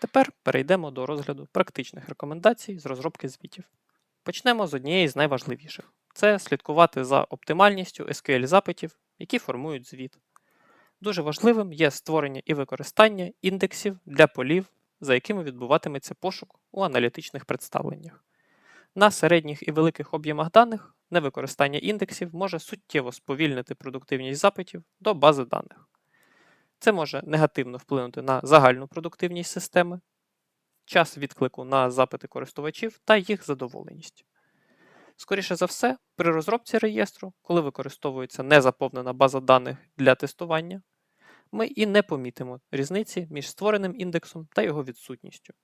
Тепер перейдемо до розгляду практичних рекомендацій з розробки звітів. Почнемо з однієї з найважливіших це слідкувати за оптимальністю SQL запитів, які формують звіт. Дуже важливим є створення і використання індексів для полів, за якими відбуватиметься пошук у аналітичних представленнях. На середніх і великих об'ємах даних невикористання індексів може суттєво сповільнити продуктивність запитів до бази даних. Це може негативно вплинути на загальну продуктивність системи, час відклику на запити користувачів та їх задоволеність. Скоріше за все, при розробці реєстру, коли використовується незаповнена база даних для тестування, ми і не помітимо різниці між створеним індексом та його відсутністю.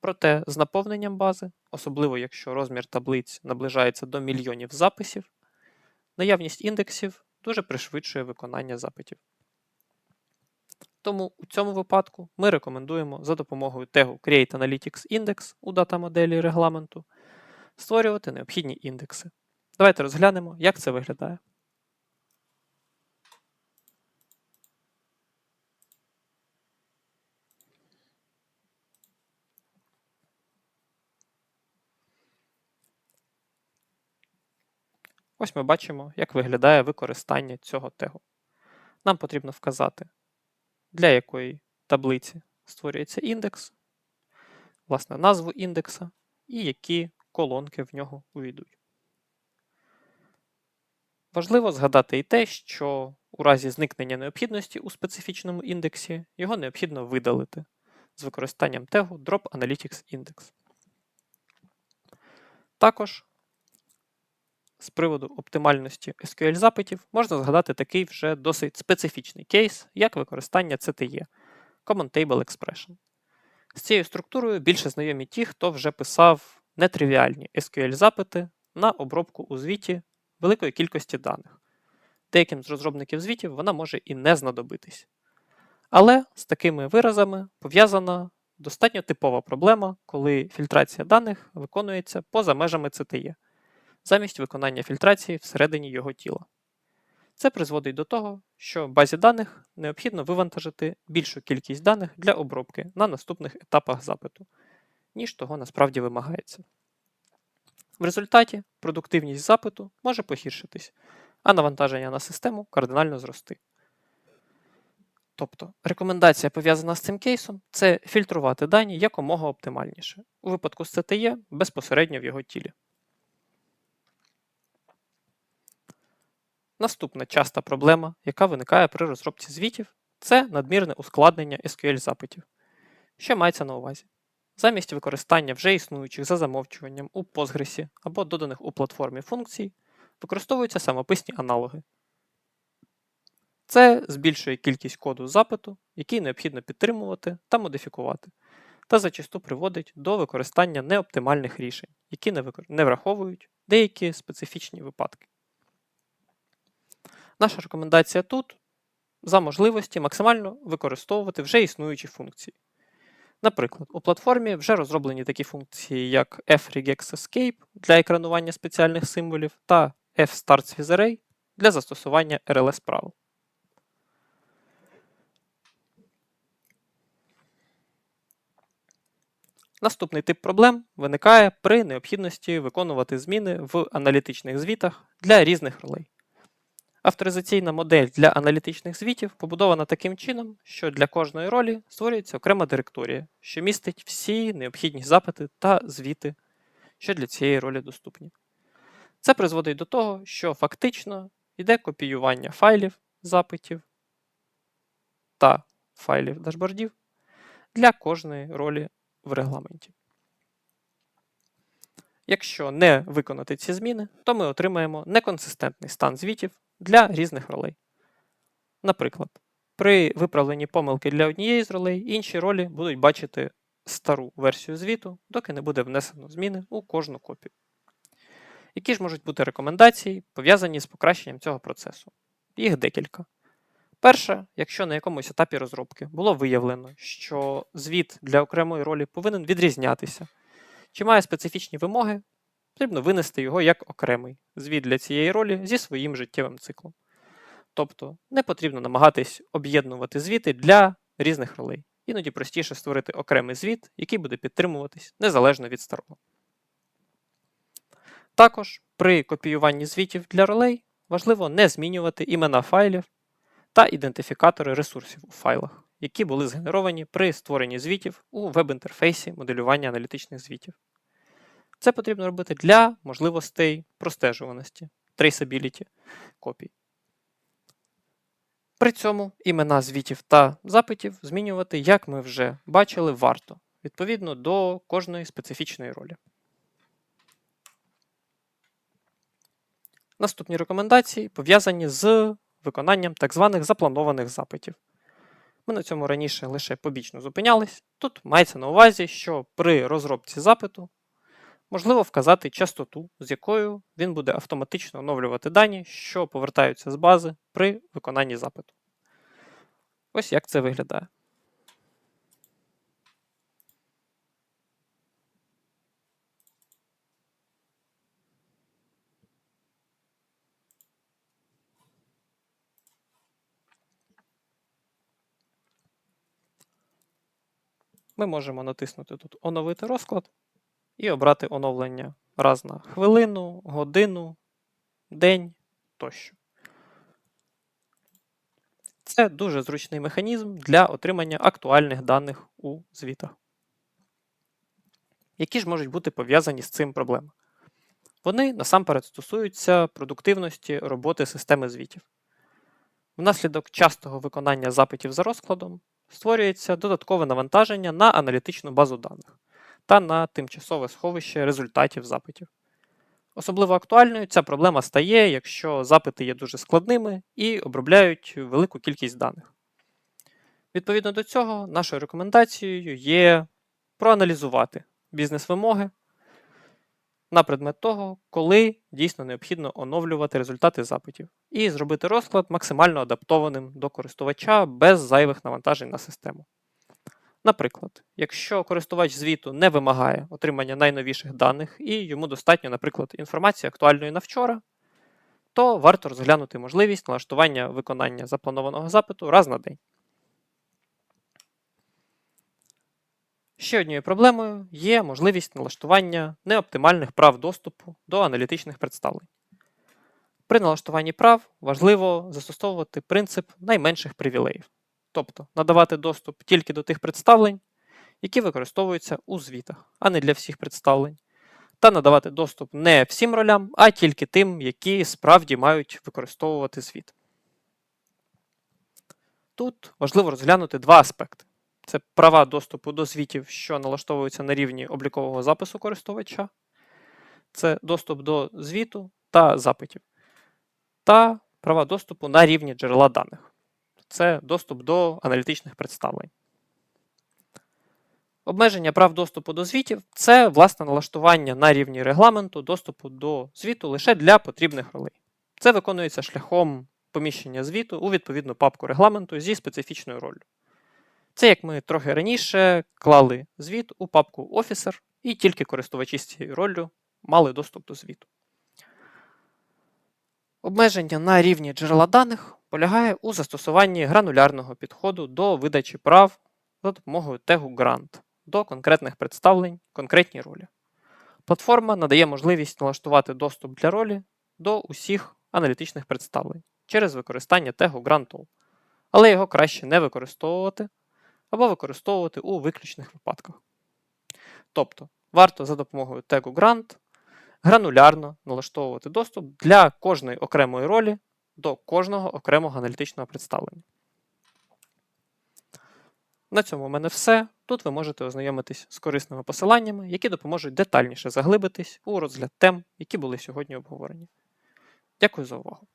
Проте з наповненням бази, особливо якщо розмір таблиць наближається до мільйонів записів, наявність індексів дуже пришвидшує виконання запитів. Тому у цьому випадку ми рекомендуємо за допомогою тегу CreateAnalyticsIndex у дата-моделі регламенту створювати необхідні індекси. Давайте розглянемо, як це виглядає. Ось ми бачимо, як виглядає використання цього тегу. Нам потрібно вказати, для якої таблиці створюється індекс, власне, назву індекса і які колонки в нього увійдуть. Важливо згадати і те, що у разі зникнення необхідності у специфічному індексі його необхідно видалити з використанням тегу Drop Analytics Index. Також з приводу оптимальності SQL запитів можна згадати такий вже досить специфічний кейс, як використання CTE Common Table Expression. З цією структурою більше знайомі ті, хто вже писав нетривіальні SQL запити на обробку у звіті великої кількості даних. Деяким з розробників звітів вона може і не знадобитись. Але з такими виразами пов'язана достатньо типова проблема, коли фільтрація даних виконується поза межами CTE замість виконання фільтрації всередині його тіла. Це призводить до того, що в базі даних необхідно вивантажити більшу кількість даних для обробки на наступних етапах запиту, ніж того насправді вимагається. В результаті продуктивність запиту може погіршитись, а навантаження на систему кардинально зрости. Тобто, рекомендація пов'язана з цим кейсом це фільтрувати дані якомога оптимальніше, у випадку з CTE безпосередньо в його тілі. Наступна часта проблема, яка виникає при розробці звітів, це надмірне ускладнення SQL запитів. Що мається на увазі? Замість використання вже існуючих за замовчуванням у Postgres або доданих у платформі функцій, використовуються самописні аналоги. Це збільшує кількість коду запиту, який необхідно підтримувати та модифікувати, та зачасту приводить до використання неоптимальних рішень, які не враховують деякі специфічні випадки. Наша рекомендація тут за можливості максимально використовувати вже існуючі функції. Наприклад, у платформі вже розроблені такі функції, як fregexescape для екранування спеціальних символів та fstartswitharray для застосування RLS правил. Наступний тип проблем виникає при необхідності виконувати зміни в аналітичних звітах для різних ролей. Авторизаційна модель для аналітичних звітів побудована таким чином, що для кожної ролі створюється окрема директорія, що містить всі необхідні запити та звіти, що для цієї ролі доступні. Це призводить до того, що фактично йде копіювання файлів запитів та файлів дашбордів для кожної ролі в регламенті. Якщо не виконати ці зміни, то ми отримаємо неконсистентний стан звітів для різних ролей. Наприклад, при виправленні помилки для однієї з ролей інші ролі будуть бачити стару версію звіту, доки не буде внесено зміни у кожну копію. Які ж можуть бути рекомендації, пов'язані з покращенням цього процесу? Їх декілька. Перше, якщо на якомусь етапі розробки було виявлено, що звіт для окремої ролі повинен відрізнятися, чи має специфічні вимоги, потрібно винести його як окремий звіт для цієї ролі зі своїм життєвим циклом. Тобто не потрібно намагатись об'єднувати звіти для різних ролей. іноді простіше створити окремий звіт, який буде підтримуватись незалежно від старого. Також при копіюванні звітів для ролей важливо не змінювати імена файлів та ідентифікатори ресурсів у файлах, які були згенеровані при створенні звітів у веб-інтерфейсі моделювання аналітичних звітів. Це потрібно робити для можливостей простежуваності, traceability копій. При цьому імена звітів та запитів змінювати, як ми вже бачили, варто відповідно до кожної специфічної ролі. Наступні рекомендації пов'язані з виконанням так званих запланованих запитів. Ми на цьому раніше лише побічно зупинялись. Тут мається на увазі, що при розробці запиту можливо вказати частоту, з якою він буде автоматично оновлювати дані, що повертаються з бази при виконанні запиту. Ось як це виглядає. Ми можемо натиснути тут Оновити розклад і обрати оновлення раз на хвилину, годину, день тощо. Це дуже зручний механізм для отримання актуальних даних у звітах. Які ж можуть бути пов'язані з цим проблеми? Вони насамперед стосуються продуктивності роботи системи звітів. Внаслідок частого виконання запитів за розкладом створюється додаткове навантаження на аналітичну базу даних та на тимчасове сховище результатів запитів. Особливо актуальною ця проблема стає, якщо запити є дуже складними і обробляють велику кількість даних. Відповідно до цього, нашою рекомендацією є проаналізувати бізнес-вимоги на предмет того, коли дійсно необхідно оновлювати результати запитів, і зробити розклад максимально адаптованим до користувача без зайвих навантажень на систему. Наприклад, якщо користувач звіту не вимагає отримання найновіших даних і йому достатньо, наприклад, інформації актуальної на вчора, то варто розглянути можливість налаштування виконання запланованого запиту раз на день. Ще однією проблемою є можливість налаштування неоптимальних прав доступу до аналітичних представлень. При налаштуванні прав важливо застосовувати принцип найменших привілеїв, тобто надавати доступ тільки до тих представлень, які використовуються у звітах, а не для всіх представлень, та надавати доступ не всім ролям, а тільки тим, які справді мають використовувати звіт. Тут важливо розглянути два аспекти. Це права доступу до звітів, що налаштовуються на рівні облікового запису користувача. Це доступ до звіту та запитів. Та права доступу на рівні джерела даних. Це доступ до аналітичних представлень. Обмеження прав доступу до звітів це власне налаштування на рівні регламенту доступу до звіту лише для потрібних ролей. Це виконується шляхом поміщення звіту у відповідну папку регламенту зі специфічною ролью. Це як ми трохи раніше клали звіт у папку Officer, і тільки користувачі з цією роллю мали доступ до звіту. Обмеження на рівні джерела даних полягає у застосуванні гранулярного підходу до видачі прав за допомогою тегу Grant до конкретних представлень конкретній ролі. Платформа надає можливість налаштувати доступ для ролі до усіх аналітичних представлень через використання тегу GrantAll, але його краще не використовувати або використовувати у виключних випадках. Тобто, варто за допомогою тегу Grant гранулярно налаштовувати доступ для кожної окремої ролі до кожного окремого аналітичного представлення. На цьому в мене все. Тут ви можете ознайомитись з корисними посиланнями, які допоможуть детальніше заглибитись у розгляд тем, які були сьогодні обговорені. Дякую за увагу!